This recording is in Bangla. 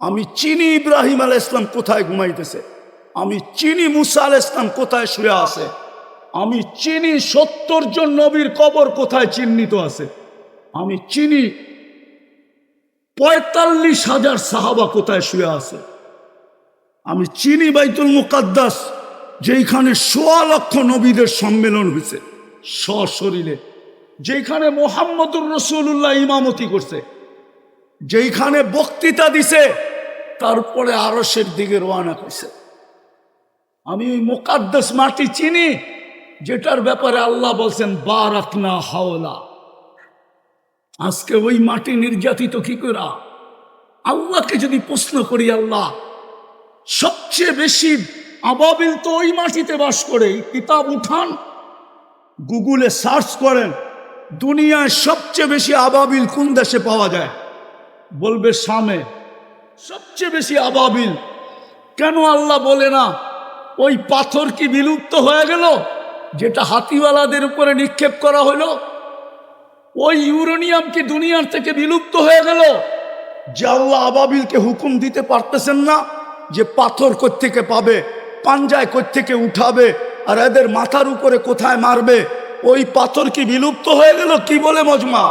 আমি চিনি ইব্রাহিম আল ইসলাম কোথায় ঘুমাইতেছে? আমি চিনি মুসা আল ইসলাম কোথায় শুয়ে আছে? আমি চিনি সত্তর জন নবীর কবর কোথায় চিহ্নিত আছে? আমি চিনি পঁয়তাল্লিশ হাজার সাহাবা কোথায় শুয়ে আছে? আমি চিনি বাইতুল মুকাদ্দাস, যেইখানে সোয়া লক্ষ নবীদের সম্মেলন হয়েছে, সশরীরে। যেখানে মোহাম্মদুর রসুল্লাহ ইমামতি করছে, যেইখানে বক্তৃতা দিছে তারপরে আরসের দিকে রওনা করছে আমি ওই মোকাদ্দাস মাটি চিনি, যেটার ব্যাপারে আল্লাহ বলছেন, বারাকনা হাওলা। আজকে ওই মাটি নির্যাতিত কি করা আল্লাহকে যদি প্রশ্ন করি, আল্লাহ, সবচেয়ে বেশি আবাবিল তো ওই মাটিতে বাস করে কিতাব উঠান, গুগলে সার্চ করেন, দুনিয়ায় সবচেয়ে বেশি আবাবিল কোন দেশে পাওয়া যায়? বলবে সামে সবচেয়ে বেশি আবাবিল। কেন আল্লাহ বলে না, ওই পাথর কি বিলুপ্ত হয়ে গেল, যেটা হাতিওয়ালাদের উপরে নিক্ষেপ করা হলো? ওই ইউরেনিয়াম কি দুনিয়ার থেকে বিলুপ্ত হয়ে গেল, যে আল্লাহ আবাবিলকে হুকুম দিতে পারতেছেন না যে পাথর থেকে পাবে, পাঞ্জায় থেকে উঠাবে, আর এদের মাথার উপরে কোথায় মারবে? ওই পাথর কি বিলুপ্ত হয়ে গেল কি বলে মজমা?